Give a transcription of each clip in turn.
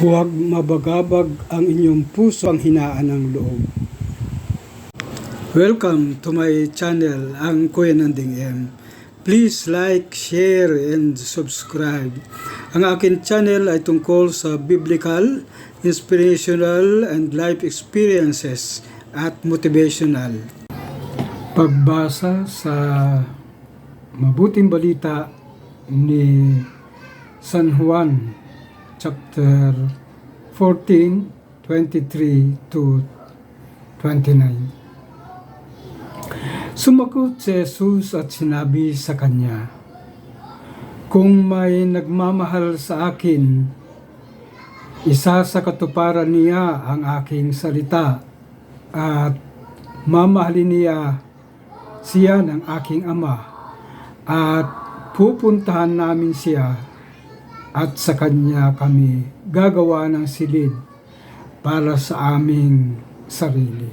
Huwag mabagabag ang inyong puso ang hinaan ng loob. Welcome to my channel, ang Kuya Nanding M. Please like, share, and subscribe. Ang akin channel ay tungkol sa biblical, inspirational, and life experiences at motivational. Pagbasa sa mabuting balita ni San Juan chapter 14, 23 to 29. Sumagot si Jesus at sinabi sa kanya, Kung may nagmamahal sa akin, isa sa katuparan niya ang aking salita at mamahalin niya siya ng aking ama at pupuntahan namin siya at sa kanya kami gagawa ng silid para sa aming sarili.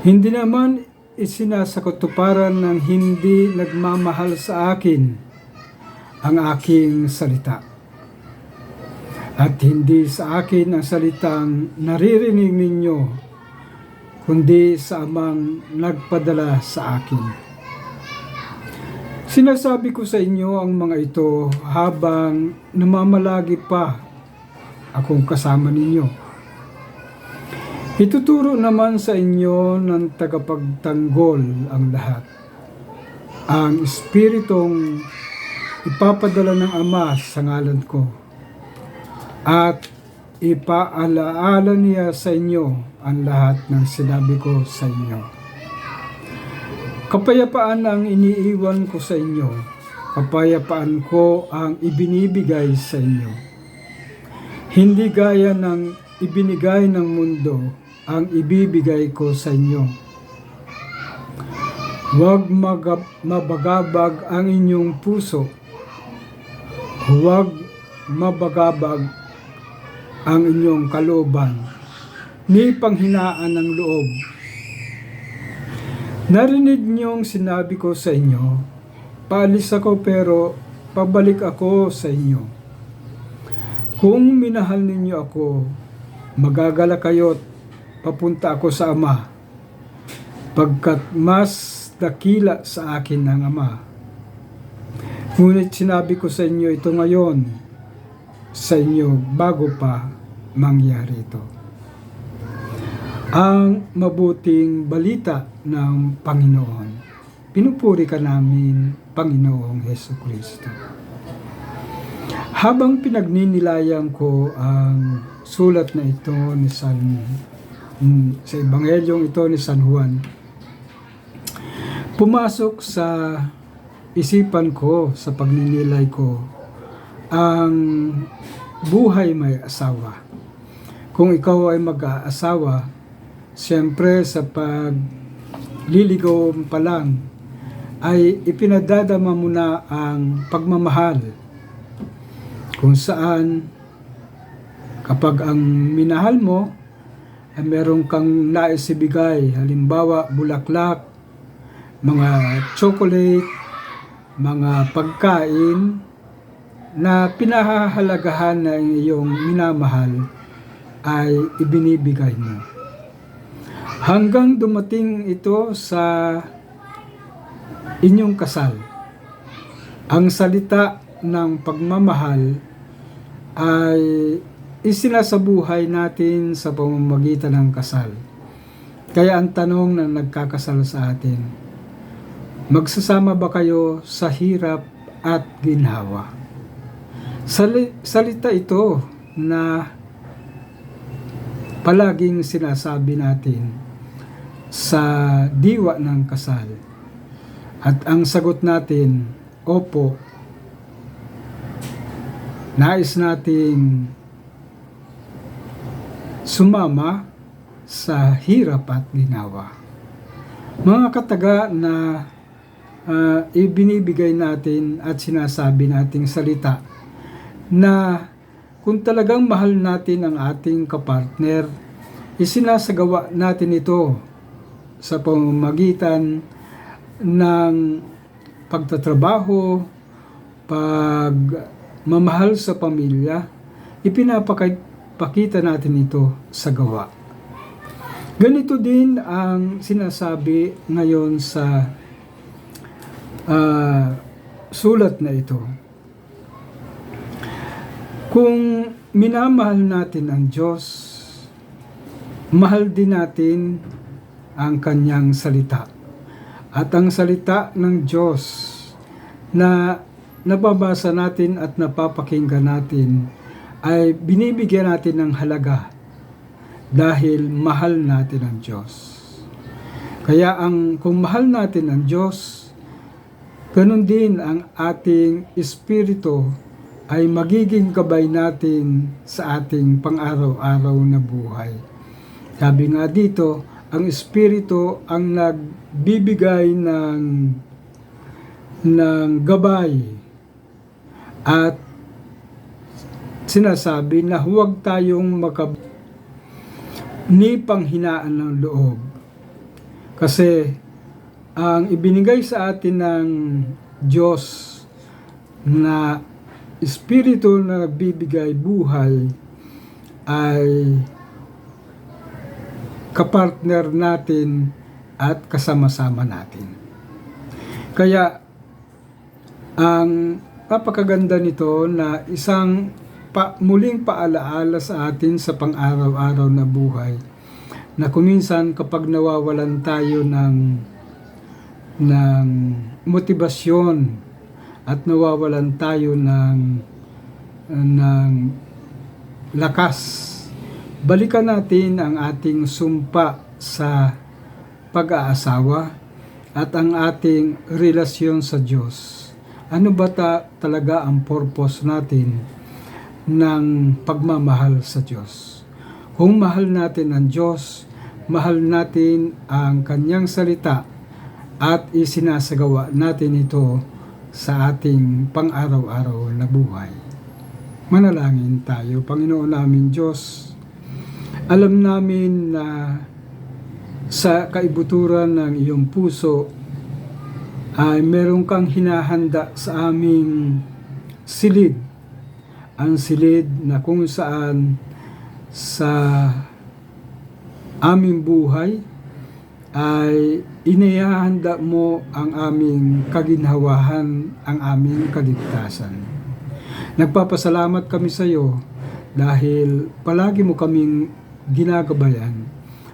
Hindi naman isinasakatuparan ng hindi nagmamahal sa akin ang aking salita. At hindi sa akin ang salitang naririnig ninyo, kundi sa amang nagpadala sa akin. Sinasabi ko sa inyo ang mga ito habang namamalagi pa akong kasama ninyo. Ituturo naman sa inyo ng tagapagtanggol ang lahat. Ang Espiritong ipapadala ng Ama sa ngalan ko. At ipaalaala niya sa inyo ang lahat ng sinabi ko sa inyo. Kapayapaan ang iniiwan ko sa inyo. Kapayapaan ko ang ibinibigay sa inyo. Hindi gaya ng ibinigay ng mundo ang ibibigay ko sa inyo. Huwag mabagabag ang inyong puso. Huwag mabagabag ang inyong kalooban. Ni panghinaan ng loob Narinig niyong sinabi ko sa inyo, paalis ako pero pabalik ako sa inyo. Kung minahal ninyo ako, magagala kayo't papunta ako sa Ama, pagkat mas dakila sa akin ng Ama. Ngunit sinabi ko sa inyo ito ngayon, sa inyo bago pa mangyari ito ang mabuting balita ng Panginoon. Pinupuri ka namin, Panginoong Heso Kristo. Habang pinagninilayan ko ang sulat na ito ni San mm, sa Ebanghelyong ito ni San Juan, pumasok sa isipan ko sa pagninilay ko ang buhay may asawa. Kung ikaw ay mag-aasawa, Siyempre sa pagliligaw pa lang ay ipinadadama mo na ang pagmamahal kung saan kapag ang minahal mo ay meron kang nais ibigay halimbawa bulaklak mga chocolate mga pagkain na pinahahalagahan na iyong minamahal ay ibinibigay mo. Hanggang dumating ito sa inyong kasal. Ang salita ng pagmamahal ay isinasabuhay natin sa pamamagitan ng kasal. Kaya ang tanong ng nagkakasal sa atin, magsasama ba kayo sa hirap at ginhawa? Sali, salita ito na palaging sinasabi natin sa diwa ng kasal. At ang sagot natin, opo, nais nating sumama sa hirap at ginawa. Mga kataga na uh, ibinibigay natin at sinasabi nating salita na kung talagang mahal natin ang ating kapartner, isinasagawa natin ito sa pamamagitan ng pagtatrabaho, pagmamahal sa pamilya, ipinapakita natin ito sa gawa. Ganito din ang sinasabi ngayon sa ah, sulat na ito. Kung minamahal natin ang Diyos, mahal din natin ang kanyang salita. At ang salita ng Diyos na nababasa natin at napapakinggan natin ay binibigyan natin ng halaga dahil mahal natin ang Diyos. Kaya ang kung mahal natin ang Diyos, ganun din ang ating espiritu ay magiging gabay natin sa ating pang-araw-araw na buhay. Sabi nga dito, ang espiritu ang nagbibigay ng ng gabay at sinasabi na huwag tayong makab ni panghinaan ng loob. Kasi ang ibinigay sa atin ng Diyos na espiritu na nagbibigay buhay ay kapartner natin at kasama-sama natin. Kaya ang napakaganda nito na isang pa, muling paalaala sa atin sa pang-araw-araw na buhay na kuminsan kapag nawawalan tayo ng ng motibasyon at nawawalan tayo ng ng lakas balikan natin ang ating sumpa sa pag-aasawa at ang ating relasyon sa Diyos. Ano ba ta talaga ang purpose natin ng pagmamahal sa Diyos? Kung mahal natin ang Diyos, mahal natin ang kanyang salita at isinasagawa natin ito sa ating pang-araw-araw na buhay. Manalangin tayo, Panginoon namin Diyos, alam namin na sa kaibuturan ng iyong puso ay meron kang hinahanda sa aming silid. Ang silid na kung saan sa aming buhay ay inihahanda mo ang aming kaginhawahan, ang aming kaligtasan. Nagpapasalamat kami sa iyo dahil palagi mo kaming ginagabayan.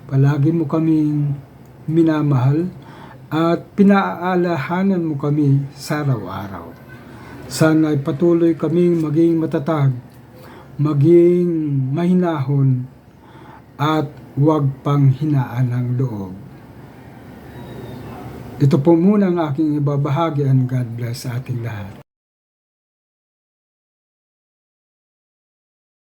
Palagi mo kaming minamahal at pinaaalahanan mo kami sa araw-araw. Sana ay patuloy kaming maging matatag, maging mahinahon, at huwag pang hinaan ng loob. Ito po muna ang aking ibabahagi and God bless sa ating lahat.